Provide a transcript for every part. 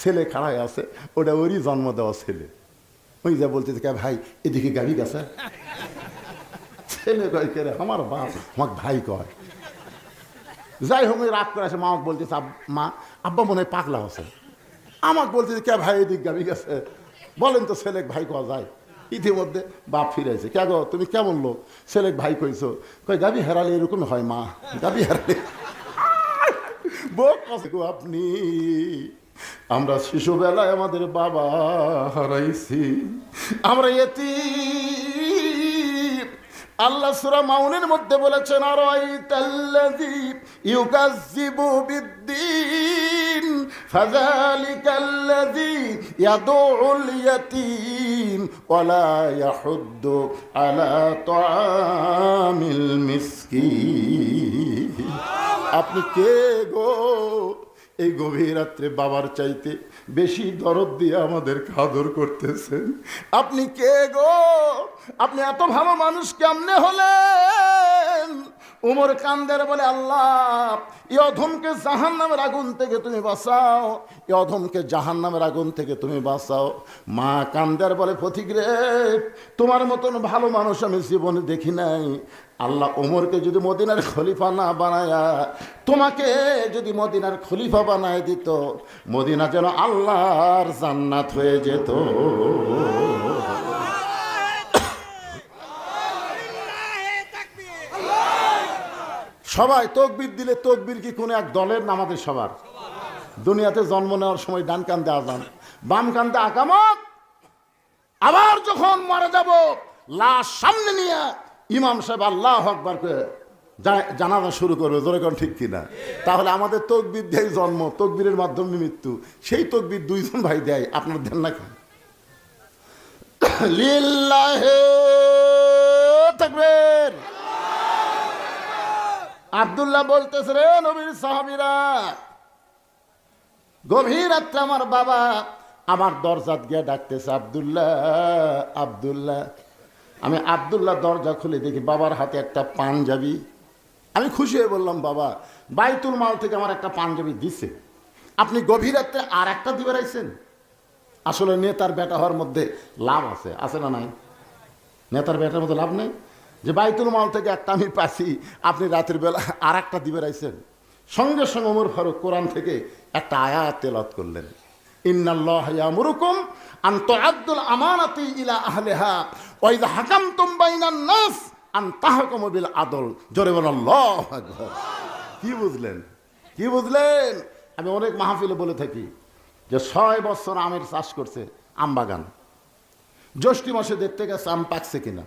ছেলে খাড়ায় আছে, ওটা ওরই জন্ম দেওয়া ছেলে। ওই যা বলতেছে কে ভাই, এদিকে গাড়ি গেছে? ছেলে কয়, কে আমার বাপ, আমাকে ভাই কয়। যাই হোক রাগ করে আসে, মা আমাকে বলতেছে মা, আব্বা মনে হয় পাগলা আছে আমাকে বলতেছে, কে ভাই, এদিক গাবি গেছে? বলেন তো ছেলে ভাই কয়া যায়? ইতিমধ্যে বাপ ফিরেছে কে গো, তুমি কেমন লোক? ছেলে ভাই কইছো? কই গাবি হেরালে এরকম হয়, মা, গাবি হেরালে। বউ আপনি। আমরা শিশুবেলায় আমাদের বাবা হারাইছি। আমরা এতি আল্লাহ সুরা মাউনের মধ্যে বলেছেন আর ইউকাজিবু বিদ্দিন, ফাযালিকাল্লাযী ইয়াদউল ইয়াতীম ওয়ালা ইয়াহুদ্দু আলা তাআমিল মিসকিন। আপনি কে গো? এই গভীর রাত্রে বাবার চাইতে বেশি দরদ দিয়ে আমাদের খাদর করতেছেন। আপনি কে গো? আপনি এত ভালো মানুষ কেমনে হলেন? উমর কান্দের বলে, আল্লাহ ই অধমকে জাহান নামের আগুন থেকে তুমি বাঁচাও ই অধমকে জাহান নামের আগুন থেকে তুমি বাঁচাও। মা কান্দের বলে, ফতিক রে, তোমার মতন ভালো মানুষ আমি জীবনে দেখি নাই। আল্লাহ ওমরকে যদি মদিনার খলিফা না বানায়া, তোমাকে যদি মদিনার খলিফা বানায় দিত, মদিনা যেন আল্লাহর জান্নাত হয়ে যেত। সবাই তকবির দিলে তকবির কি কোনো এক দলের না আমাদের সবার? দুনিয়াতে জন্ম নেওয়ার সময় ডান কান্দে আজান, বাম কান্দে আকামত আবার যখন মারা যাব, লাশ সামনে নিয়ে ইমাম সাহেব আল্লাহ আকবার করে জা- জানাজা শুরু করবে। জোরে কোন ঠিক কিনা? তাহলে আমাদের তকবির দেয় জন্ম, তকবীরের মাধ্যমে মৃত্যু। সেই তকবির দুইজন ভাই দেয়, আপনার দেন না কেন? লিল্লাহে তাকবীর। আব্দুল্লাহ বলতেছে, রে নবীর সাহাবীরা, গভীর রাত্রে আমার বাবা আমার দরজাত গিয়ে ডাকতেছে, আব্দুল্লাহ আব্দুল্লাহ। আমি আব্দুল্লাহ দরজা খুলে দেখি বাবার হাতে একটা পাঞ্জাবি। আমি খুশি হয়ে বললাম, বাবা, বাইতুল মাল থেকে আমার একটা পাঞ্জাবি দিছে। আপনি গভীর রাত্রে আর একটা দিবে রাখছেন আসলে নেতার বেটা হওয়ার মধ্যে লাভ আছে। আছে না নাই? নেতার বেটার মধ্যে লাভ নেই? যে বাইতুল মাল থেকে একটা আমি পাচ্ছি, আপনি রাতের বেলা আর একটা দিবে রাইছেন। সঙ্গে সঙ্গে ওমর ফারুক কোরআন থেকে একটা আয়াত তেলাত করলেন। ইন্নাল্লাহ ইয়ামুরুকুম আন তুআদ্দুল আমানাতি ইলা আহলিহা ওয়া ইযা হাকামতুম বাইনান নাস আদল। জোরে কি বুঝলেন? কি বুঝলেন? আমি অনেক মাহফিলে বলে থাকি যে ছয় বছর আমের চাষ করছে, আম বাগান। জ্যৈষ্ঠী মাসে দেখতে গেছে আম পাকছে কিনা।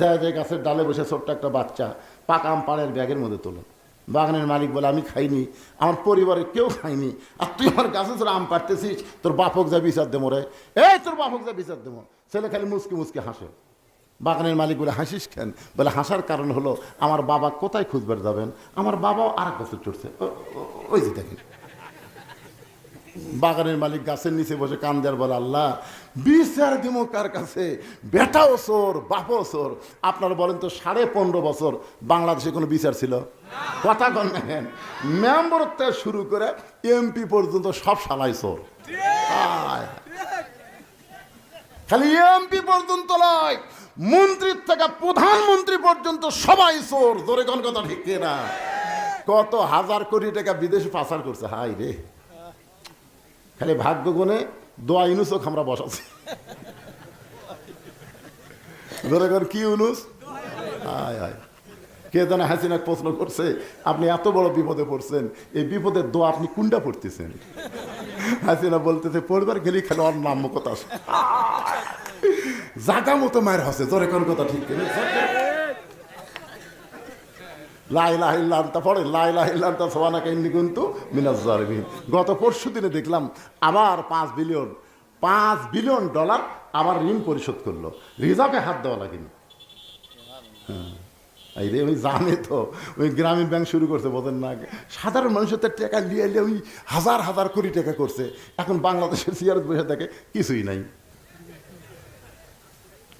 যায় যায় গাছের ডালে বসে ছোট্ট একটা বাচ্চা পাকা আম পাড়ের ব্যাগের মধ্যে তোলো। বাগানের মালিক বলে, আমি খাইনি, আমার পরিবারের কেউ খাইনি। আর তুই আমার গাছে তোর আম পাড়তেছিস, তোর বাপক যা বিচার দেবো রে এই, তোর বাপক যা বিচার দেবো ছেলে খালি মুসকি মুসকি হাসে। বাগানের মালিক বলে, হাসিস কেন? বলে, হাসার কারণ হলো, আমার বাবা কোথায় খুঁজবার যাবেন? আমার বাবাও আর এক চড়ছে। ওই যে দেখেন। বাগানের মালিক গাছের নিচে বসে কান্দার বলে, আল্লাহ, বিচার দিমো কার কাছে? বেটাও চোর, বাপও চোর। আপনারা বলেন তো সাড়ে পনেরো বছর বাংলাদেশে কোনো বিচার ছিল? কথা কন থেকে শুরু করে এমপি পর্যন্ত সব সালাই চোর। খালি এমপি পর্যন্ত নয়, মন্ত্রীর থেকে প্রধানমন্ত্রী পর্যন্ত সবাই চোর। জোরে কোন কথা ঠিক না কত হাজার কোটি টাকা বিদেশে পাচার করছে হাই রে। খালি ভাগ্য গুণে দোয়া ইনুসও আমরা বসাচ্ছি। ধরে কর, কি ইউনুস? আয় আয়। কে যেন হাসিনা প্রশ্ন করছে, আপনি এত বড় বিপদে পড়ছেন, এই বিপদের দোয়া আপনি কুন্ডা পড়তেছেন? হাসিনা বলতেছে, পড়বার গেলি খালি ওর নাম কথা। জাগা মতো মায়ের হাসে তোর কোন কথা ঠিক লাইলাহিল্লান্তা পড়ে লাইলাহিল্লান্তা সোয়ানাকে ইন্নি কিন্তু মিনাজারবিন গত পরশু দিনে দেখলাম আবার পাঁচ বিলিয়ন পাঁচ বিলিয়ন ডলার আবার ঋণ পরিশোধ করল। রিজার্ভে হাত দেওয়া লাগেনি। হ্যাঁ। এই রে ওই জানে তো, ওই গ্রামীণ ব্যাংক শুরু করছে, বোঝেন না সাধারণ মানুষের তো টাকা লিয়ে লিয়ে ওই হাজার হাজার কোটি টাকা করছে। এখন বাংলাদেশের সিয়ারত বসে দেখে কিছুই নাই।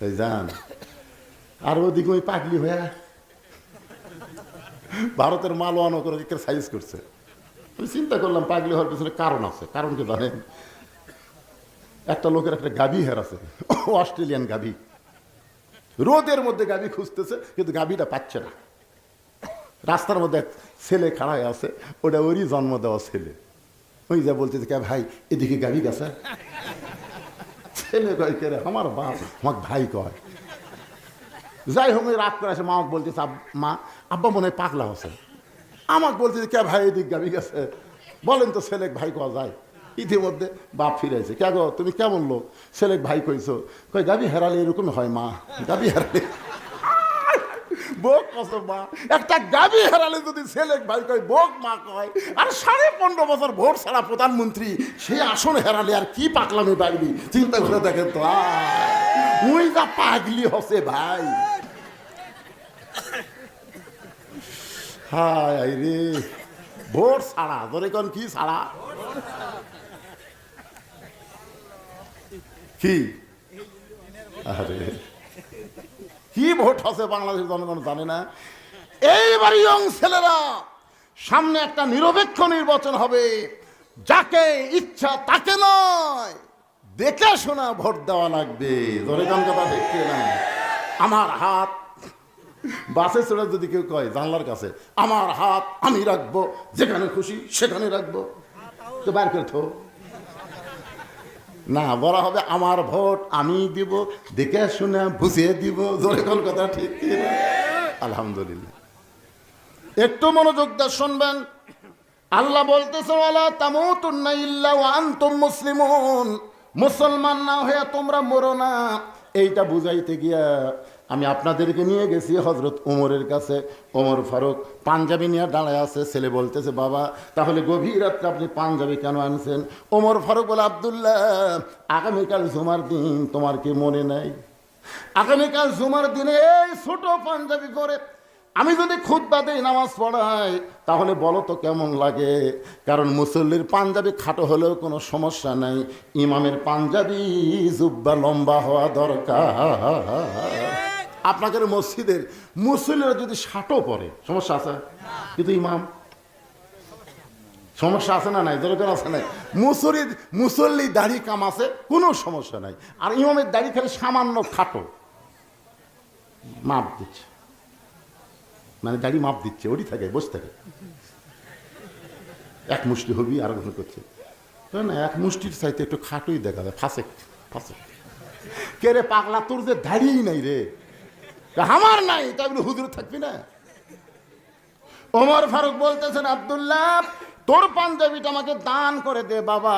এই যান আর ওদিকে ওই পাগলি হয়ে ভারতের মাল ওয়ানো করে সাইজ করছে। আমি চিন্তা করলাম, পাগলি হওয়ার পিছনে কারণ আছে। কারণ কি জানেন? একটা লোকের একটা গাভী হেরাছে অস্ট্রেলিয়ান গাভী। রোদের মধ্যে গাভী খুঁজতেছে, কিন্তু গাভীটা পাচ্ছে না। রাস্তার মধ্যে এক ছেলে খাড়ায় আছে, ওটা ওরই জন্ম দেওয়া ছেলে। ওই যা বলতেছে কে ভাই, এদিকে গাভী গেছে? ছেলে কয়, কে আমার বাপ আমার ভাই কয়। যাই হোক রাত করে আসে মা বলতেছে মা আব্বা মনে হয় পাগলা হচ্ছে আমাকে বলছে যে, কে ভাই এদিক গাবি গেছে? বলেন তো ছেলে ভাই কয়া যায়? ইতিমধ্যে বাপ ফিরেছে কে গো, তুমি কেমন লোক? ছেলে ভাই কইছো? কই গাভী হেরালে এরকম হয় মা গাভী হেরালে। বোক কত মা। একটা গাবি হারালে যদি ছেলে ভাই কয়, বোক মা কয়, আর সাড়ে পনেরো বছর ভোট ছাড়া প্রধানমন্ত্রী, সেই আসন হারালে আর কি পাকলামি পাগলি চিন্তা করে দেখেন তো ওই যা পাগলি হসে ভাই। হায় রে। ভোট ছাড়া, ধরে কোন কি ছাড়া? কি? আরে। কি ভোট আছে বাংলাদেশের জনগণ জানে না? এইবার ইয়ং ছেলেরা সামনে একটা নিরপেক্ষ নির্বাচন হবে, যাকে ইচ্ছা তাকে নয়। দেখে শোনা ভোট দেওয়া লাগবে। ধরে কথা দেখতে না আমার হাত বাসে চড়ে যদি কেউ কয়, জানলার কাছে, আমার হাত আমি রাখব, যেখানে খুশি সেখানে রাখব। তো বার করে থো। না, বলা হবে আমার ভোট আমি দিব, দেখে শুনে বুঝিয়ে দিব, জোরে কোন কথা ঠিক আলহামদুলিল্লাহ। একটু মনোযোগ দিয়ে শুনবেন, আল্লাহ বলতেছে, ওয়ালা তামুতুন্না ইল্লা ওয়া আনতুম মুসলিমুন। মুসলমান না হয়ে তোমরা মরো না। এইটা বুঝাইতে গিয়া আমি আপনাদেরকে নিয়ে গেছি হজরত ওমরের কাছে। ওমর ফারুক পাঞ্জাবি নিয়ে দাঁড়ায় আছে, ছেলে বলতেছে, বাবা, তাহলে গভীর রাত্রে আপনি পাঞ্জাবি কেন আনছেন? ওমর ফারুক বলে, আবদুল্লাহ, আগামীকাল জুমার দিন, তোমার কি মনে নাই? আগামীকাল জুমার দিনে এই ছোট পাঞ্জাবি করে আমি যদি খুদ্া দেই, নামাজ পড়াই, তাহলে বলো তো কেমন লাগে? কারণ মুসল্লির পাঞ্জাবি খাটো হলেও কোনো সমস্যা নাই। ইমামের পাঞ্জাবি জুব্বা লম্বা হওয়া দরকার। আপনাদের মসজিদের মুসল্লিরা যদি ষাটও পড়ে সমস্যা আছে? কিন্তু ইমাম? সমস্যা আছে না নাই? দরকার আছে নাই? মুসল্লি মুসল্লি দাড়ি কাম আছে, কোনো সমস্যা নাই। আর ইমামের দাড়ি খালি সামান্য খাটো। মাপ দিচ্ছে। মানে দাড়ি মাপ দিচ্ছে, ওরই থাকে, বসে থাকে। এক মুষ্টি হবি আর ঘন করছে। না? এক মুষ্টির চাইতে একটু খাটোই দেখা যায়। ফাঁসে ফাঁসে কে রে পাগলা, তোর যে দাড়িই নাই রে। আমার নাই তাই বলে হুজুর থাকবি না। ওমর ফারুক বলতেছেন, আবদুল্লাহ, তোর পাঞ্জাবিটা আমাকে দান করে দে বাবা।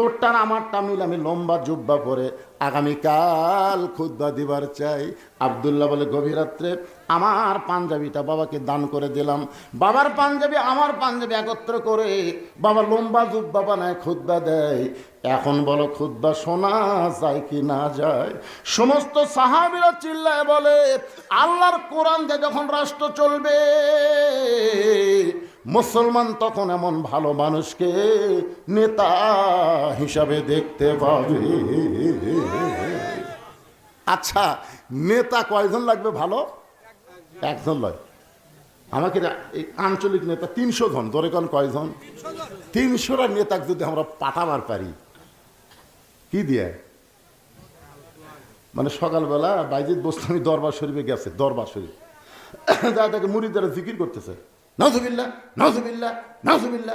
তোরটা আর আমারটা মিল আমি লম্বা জুব্বা পরে আগামীকাল খুদ্া দিবার চাই। আবদুল্লাহ বলে, গভীর রাত্রে আমার পাঞ্জাবিটা বাবাকে দান করে দিলাম। বাবার পাঞ্জাবি আমার পাঞ্জাবি একত্র করে বাবা লম্বা জুব্বা বানায় খুদ্া দেয়। এখন বলো, খুদ্া শোনা যায় কি না যায়? সমস্ত সাহাবিরা চিল্লায় বলে, আল্লাহর কোরআন দিয়ে যখন রাষ্ট্র চলবে মুসলমান তখন এমন ভালো মানুষকে নেতা হিসাবে দেখতে পাবে। আচ্ছা নেতা কয়জন লাগবে ভালো? একজন লয় আমাকে এই আঞ্চলিক নেতা তিনশো জন, ধরে কোন কয়জন? তিনশোটা নেতাকে যদি আমরা পাঠাবার পারি, কি দিয়ে? মানে সকালবেলা বাইজিৎ বোস্তানি দরবার শরীফে গেছে, দরবার শরীফ। যা তাকে মুড়িদারা জিকির করতেছে। নজবিল্লা নজবিল্লা নজবিল্লা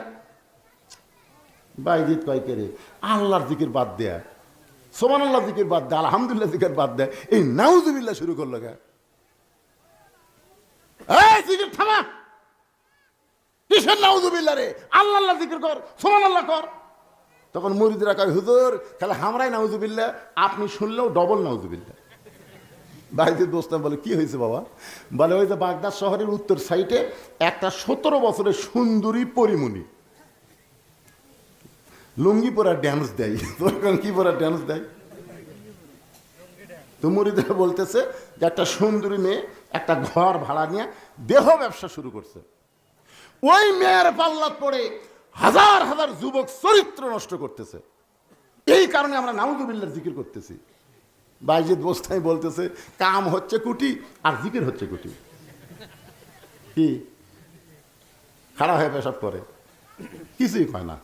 বাইজিৎ কয় রে? আল্লাহর জিকির বাদ দেয়া সোমান আল্লাহ জিকির বাদ দেয় আলহামদুলিল্লাহ জিকির বাদ দেয় এই নাউজুবিল্লা শুরু করল কে? এই জিকির থামা। কিসের নাউজুবিল্লা রে? আল্লাহ আল্লাহ জিকির কর সোমান আল্লাহ কর। তখন মুরিদরা কয়, হুজুর, তাহলে হামরাই নাউজুবিল্লা আপনি শুনলেও ডবল নাউজুবিল্লা বাড়িতে দোস্তাম বলে কি হয়েছে বাবা? বলে ওই যে বাগদাদ শহরের উত্তর সাইডে একটা সতেরো বছরের সুন্দরী পরিমণি। লুঙ্গি পরা ড্যান্স দেয়। তখন কি পরা ড্যান্স দেয়? তো মুরিদরা বলতেছে যে একটা সুন্দরী মেয়ে একটা ঘর ভাড়া নিয়ে দেহ ব্যবসা শুরু করছে। ওই মেয়ের পাল্লাত পড়ে হাজার হাজার যুবক চরিত্র নষ্ট করতেছে। এই কারণে আমরা নাউজুবিল্লার জিকির করতেছি। বাইজিদ বোস্তাই বলতেছে, কাম হচ্ছে কুটি আর জিকির হচ্ছে কুটি। কি? খাড়া হয়ে পেশাব করে। কিছুই কয় না।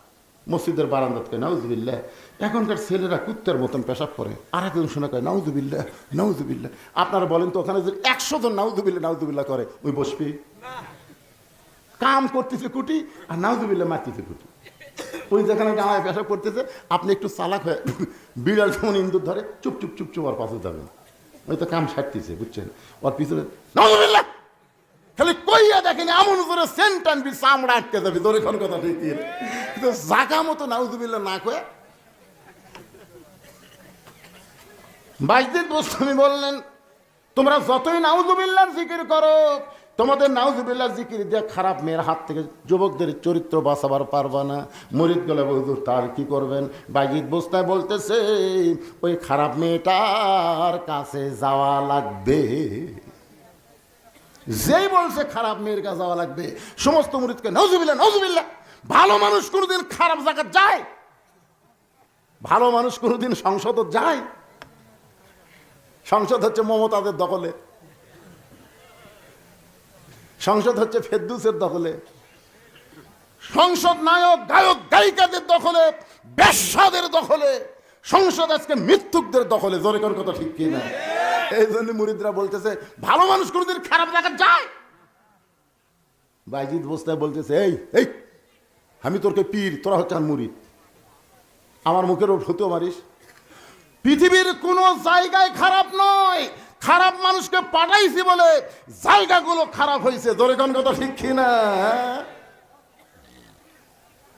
মসজিদের বারান্দাত কয়, নাউজুবিল্লাহ। এখনকার ছেলেরা কুত্তার মতন পেশাব করে। আর একজন শোনা কয়, নাউজুবিল্লাহ নাউজুবিল্লাহ। আপনারা বলেন তো, ওখানে যদি একশো জন নাউজুবিল্লাহ নাউজুবিল্লাহ করে, ওই বসবি। কাম করতেছে কুটি আর নাউজুবিল্লাহ মারতেছে কুটি। ওই যেখানে পেশাব করতেছে, আপনি একটু চালাক হয়ে বিড়াল যেমন ইন্দুর ধরে, চুপ চুপ চুপ চুপ আর পাশে যাবেন। ওই তো কাম সারতেছে, বুঝছেন? ওর পিছনে খালি কইয়া চামড়া আটকে কথা ঠিক কিন্তু জাগা মতো নাউজুবিল্লাহ না কয়ে গোস্বামী বললেন, তোমরা যতই নাউজুবিল্লার জিকির করো তোমাদের নাউজুবিল্লার জিকির দিয়ে খারাপ মেয়ের হাত থেকে যুবকদের চরিত্র বাঁচাবার পারবা না। মরিদ গেলে বলতো তার কি করবেন? বাইজিৎ বস্তায় বলতেছে, ওই খারাপ মেয়েটার কাছে যাওয়া লাগবে। যেই বলছে খারাপ মেয়ের কাছে যাওয়া লাগবে, সমস্ত মুরিদকে নজুবিল্লা নজুবিল্লা ভালো মানুষ কোনোদিন খারাপ জায়গা যায়। ভালো মানুষ কোনোদিন সংসদ যায়। সংসদ হচ্ছে মমতাদের দখলে। সংসদ হচ্ছে ফেদ্দুসের দখলে। সংসদ নায়ক, গায়ক, গায়িকাদের দখলে, ব্যবসাদের দখলে, সংসদ আজকে মৃত্যুকদের দখলে। জোরে কোন কথা ঠিক কি না এই জন্য মুরিদরা বলতেছে, ভালো মানুষ কোনোদিন খারাপ জায়গা যায়। বাইজিৎ বস্তায় বলতেছে, এই এই, আমি তোরকে পীর, তোরা হচ্ছে আর মুরিদ। আমার মুখের ফতুয়া মারিস। পৃথিবীর কোনো জায়গায় খারাপ নয় খারাপ মানুষকে পাঠাইছি বলে জায়গাগুলো খারাপ হয়েছে ধরে কোন কথা শিখি না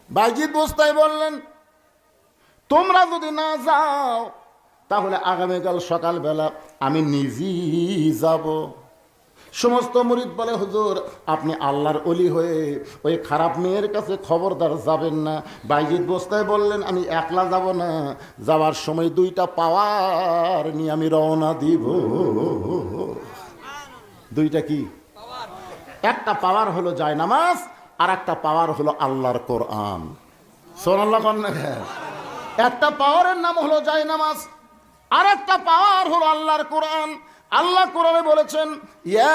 বাইজিৎ বস্তায় বললেন, তোমরা যদি না যাও, তাহলে আগামীকাল সকালবেলা আমি নিজেই যাব। সমস্ত মুরিদ বলে, হুজুর, আপনি আল্লাহর অলি হয়ে ওই খারাপ মেয়ের কাছে খবরদার যাবেন না। বাইজিৎ বস্তায় বললেন, আমি একলা যাব না। যাওয়ার সময় দুইটা পাওয়ার নিয়ে আমি রওনা দিব। দুইটা কি? একটা পাওয়ার হলো যায় নামাজ আর একটা পাওয়ার হলো আল্লাহর কোরআন। সোনাল্লাহ একটা পাওয়ারের নাম হলো যায় নামাজ আর একটা পাওয়ার হলো আল্লাহর কোরআন। আল্লাহ কোরআনে বলেছেন ইয়া